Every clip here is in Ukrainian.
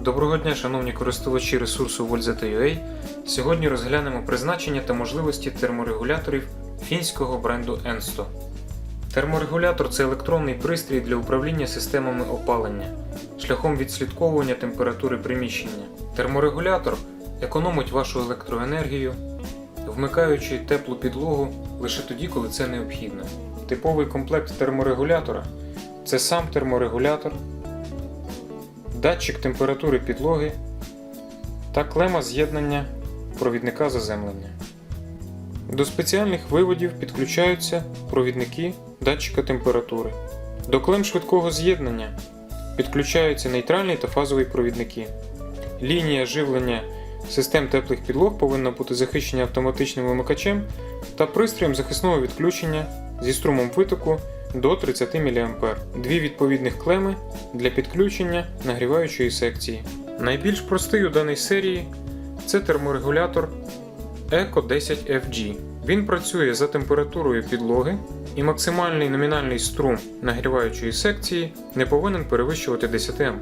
Доброго дня, шановні користувачі ресурсу Volzeta.ua. Сьогодні розглянемо призначення та можливості терморегуляторів фінського бренду Ensto. Терморегулятор це електронний пристрій для управління системами опалення шляхом відслідковування температури приміщення. Терморегулятор економить вашу електроенергію, вмикаючи теплу підлогу лише тоді, коли це необхідно. Типовий комплект терморегулятора це сам терморегулятор, датчик температури підлоги та клема з'єднання провідника заземлення. До спеціальних виводів підключаються провідники датчика температури. До клем швидкого з'єднання підключаються нейтральний та фазовий провідники. Лінія живлення систем теплих підлог повинна бути захищена автоматичним вимикачем та пристроєм захисного відключення зі струмом витоку до 30 мА. Дві відповідних клеми для підключення нагріваючої секції. Найбільш простий у даній серії це терморегулятор Eco 10 FG. Він працює за температурою підлоги і максимальний номінальний струм нагріваючої секції не повинен перевищувати 10 А.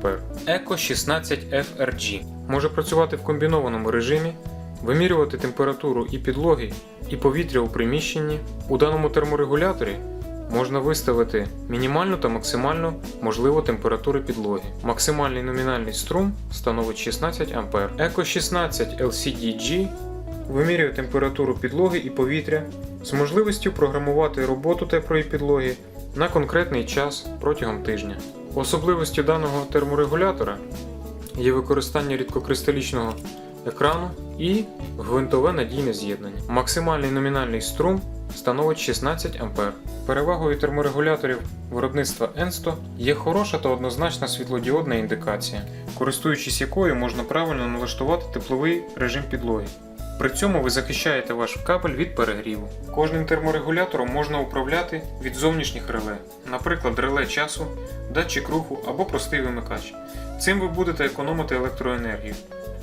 Eco 16 FRG може працювати в комбінованому режимі, вимірювати температуру і підлоги, і повітря у приміщенні. У даному терморегуляторі можна виставити мінімальну та максимальну можливу температуру підлоги. Максимальний номінальний струм становить 16 А. Eco 16 LCDG вимірює температуру підлоги і повітря з можливістю програмувати роботу теплої підлоги на конкретний час протягом тижня. Особливістю даного терморегулятора є використання рідкокристалічного екрану і гвинтове надійне з'єднання. Максимальний номінальний струм становить 16 А. Перевагою терморегуляторів виробництва Ensto є хороша та однозначна світлодіодна індикація, користуючись якою можна правильно налаштувати тепловий режим підлоги. При цьому ви захищаєте ваш кабель від перегріву. Кожним терморегулятором можна управляти від зовнішніх реле, наприклад, реле часу, датчик руху або простий вимикач. Цим ви будете економити електроенергію.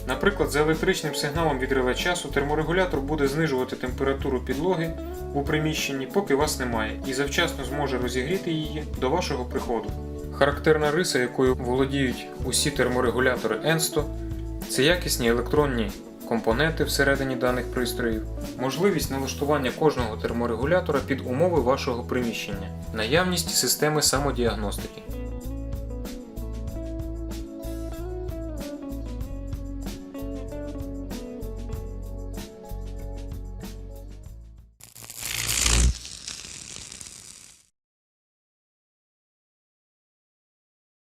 Наприклад, за електричним сигналом від реле часу терморегулятор буде знижувати температуру підлоги у приміщенні, поки вас немає, і завчасно зможе розігріти її до вашого приходу. Характерна риса, якою володіють усі терморегулятори Ensto, це якісні електронні компоненти всередині даних пристроїв, можливість налаштування кожного терморегулятора під умови вашого приміщення, наявність системи самодіагностики.